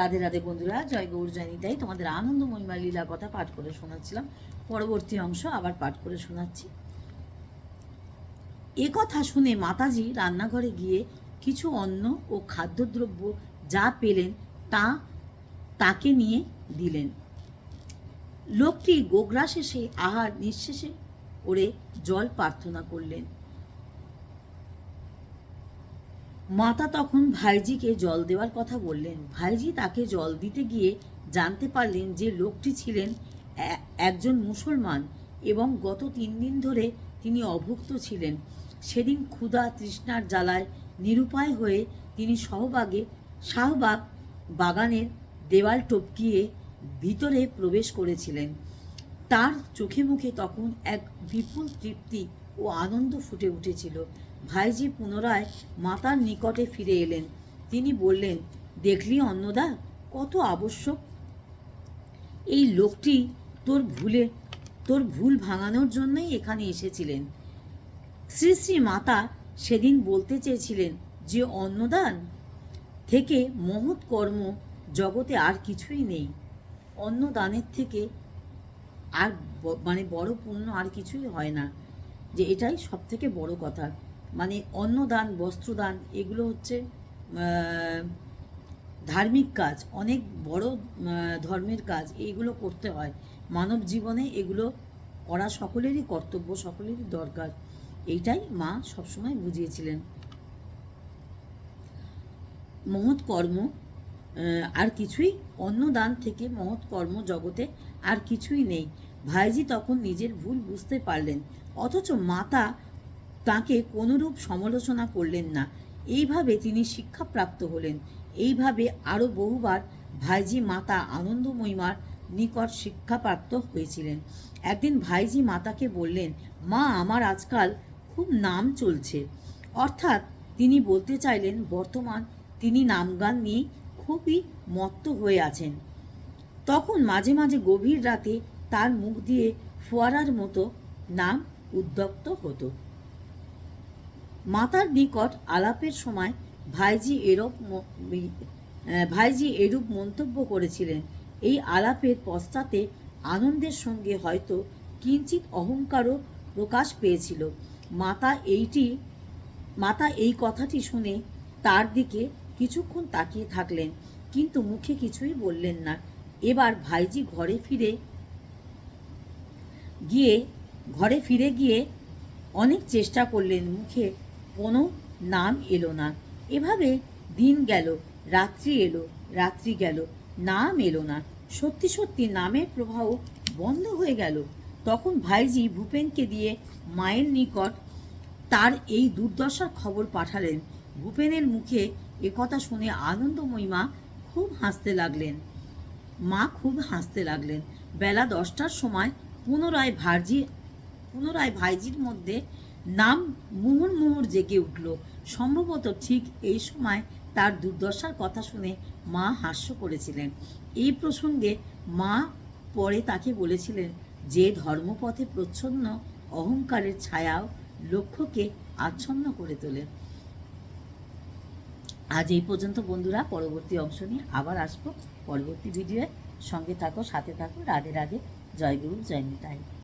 রাধে রাধে বন্ধুরা, জয় গৌর জয়নিতাই তোমাদের আনন্দ মহিমা লীলা কথা পাঠ করে শোনাচ্ছিলাম। পরবর্তী অংশ আবার পাঠ করে শোনাচ্ছি। এ কথা শুনে মাতাজি রান্নাঘরে গিয়ে কিছু অন্ন ও খাদ্যদ্রব্য যা পেলেন তা তাকে নিয়ে দিলেন। লোকটি গোগ্রা শেষে আহার নিঃশেষে করে জল প্রার্থনা করলেন। মাতা তখন ভাইজিকে জল দেওয়ার কথা বললেন। ভাইজি তাকে জল দিতে গিয়ে জানতে পারলেন যে লোকটি ছিলেন একজন মুসলমান এবং গত তিন দিন ধরে তিনি অভুক্ত ছিলেন। সেদিন ক্ষুধা তৃষ্ণার জ্বালায় নিরুপায় হয়ে তিনি সহবাগে শাহবাগ বাগানের দেওয়াল টপকিয়ে ভিতরে প্রবেশ করেছিলেন। তার চোখে মুখে তখন এক বিপুল তৃপ্তি ও আনন্দ ফুটে উঠেছিল। ভাইজি পুনরায় মাতার নিকটে ফিরে এলেন। তিনি বললেন, দেখলি অন্নদা, কত আবশ্যক। এই লোকটি তোর ভুলে, তোর ভুল ভাঙানোর জন্যই এখানে এসেছিলেন। শ্রী শ্রী মাতা সেদিন বলতে চেয়েছিলেন যে অন্নদান থেকে মহৎ কর্ম জগতে আর কিছুই নেই। অন্নদানের থেকে আর মানে বড় পুণ্য আর কিছুই হয় না। যে এটাই সব থেকে বড় কথা। মানে অন্নদান, বস্ত্রদান, এগুলো হচ্ছে ধার্মিক কাজ, অনেক বড় ধর্মের কাজ, এইগুলো করতে হয়। মানব জীবনে এগুলো করা সকলেরই কর্তব্য, সকলেরই দরকার। এইটাই মা সবসময় বুঝিয়েছিলেন। মহৎ কর্ম আর কিছুই অন্নদান থেকে মহৎ কর্ম জগতে আর কিছুই নেই। ভাইজি তখন নিজের ভুল বুঝতে পারলেন, অথচ মাতা তাকে কোনোরূপ সমালোচনা করলেন না। এইভাবে তিনি শিক্ষাপ্রাপ্ত হলেন। এইভাবে আরও বহুবার ভাইজি মাতা আনন্দময়ীমার নিকট শিক্ষাপ্রাপ্ত হয়েছিলেন। একদিন ভাইজি মাতাকে বললেন, মা, আমার আজকাল খুব নাম চলছে। অর্থাৎ তিনি বলতে চাইলেন, বর্তমান তিনি নামগান নিয়ে খুবই মত্ত হয়ে আছেন। তখন মাঝে মাঝে গভীর রাতে তার মুখ দিয়ে ফোয়ারার মতো নাম উদ্যক্ত হতো। মাতার নিকট আলাপের সময় ভাইজি এরূপ ভাইজি এরূপ মন্তব্য করেছিলেন। এই আলাপের পশ্চাতে আনন্দের সঙ্গে হয়তো কিঞ্চিত অহংকারও প্রকাশ পেয়েছিল। মাতা এইটি মাতা এই কথাটি শুনে তার দিকে কিছুক্ষণ তাকিয়ে থাকলেন, কিন্তু মুখে কিছুই বললেন না। এবার ভাইজি ঘরে ফিরে গিয়ে, ঘরে ফিরে গিয়ে অনেক চেষ্টা করলেন, মুখে কোনো নাম এলো না। এভাবে দিন গেল, রাত্রি এলো, রাত্রি গেল, নাম এলো না। সত্যি সত্যি নামের প্রবাহ বন্ধ হয়ে গেল। তখন ভাইজি ভূপেনকে দিয়ে মায়ের নিকট তার এই দুর্দশার খবর পাঠালেন। ভূপেনের মুখে একথা শুনে আনন্দময়ী মা খুব হাসতে লাগলেন। মা খুব হাসতে লাগলেন। বেলা দশটার সময় পুনরায় ভার্জি, পুনরায় ভাইজির মধ্যে নাম মুহুর মুহুর জেগে উঠল। সম্ভবত ঠিক এই সময় তার দুর্দশার কথা শুনে মা হাস্য করেছিলেন। এই প্রসঙ্গে মা পরে তাকে বলেছিলেন যে ধর্মপথে প্রচ্ছন্ন অহংকারের ছায়াও লক্ষ্যকে আচ্ছন্ন করে তোলে। আজ এই পর্যন্ত বন্ধুরা, পরবর্তী অংশ নিয়ে আবার আসব। পরবর্তী ভিডিওয়ে সঙ্গে থাকো, সাথে থাকো। রাধে রাধে। জয় গুরু, জয় নিতাই।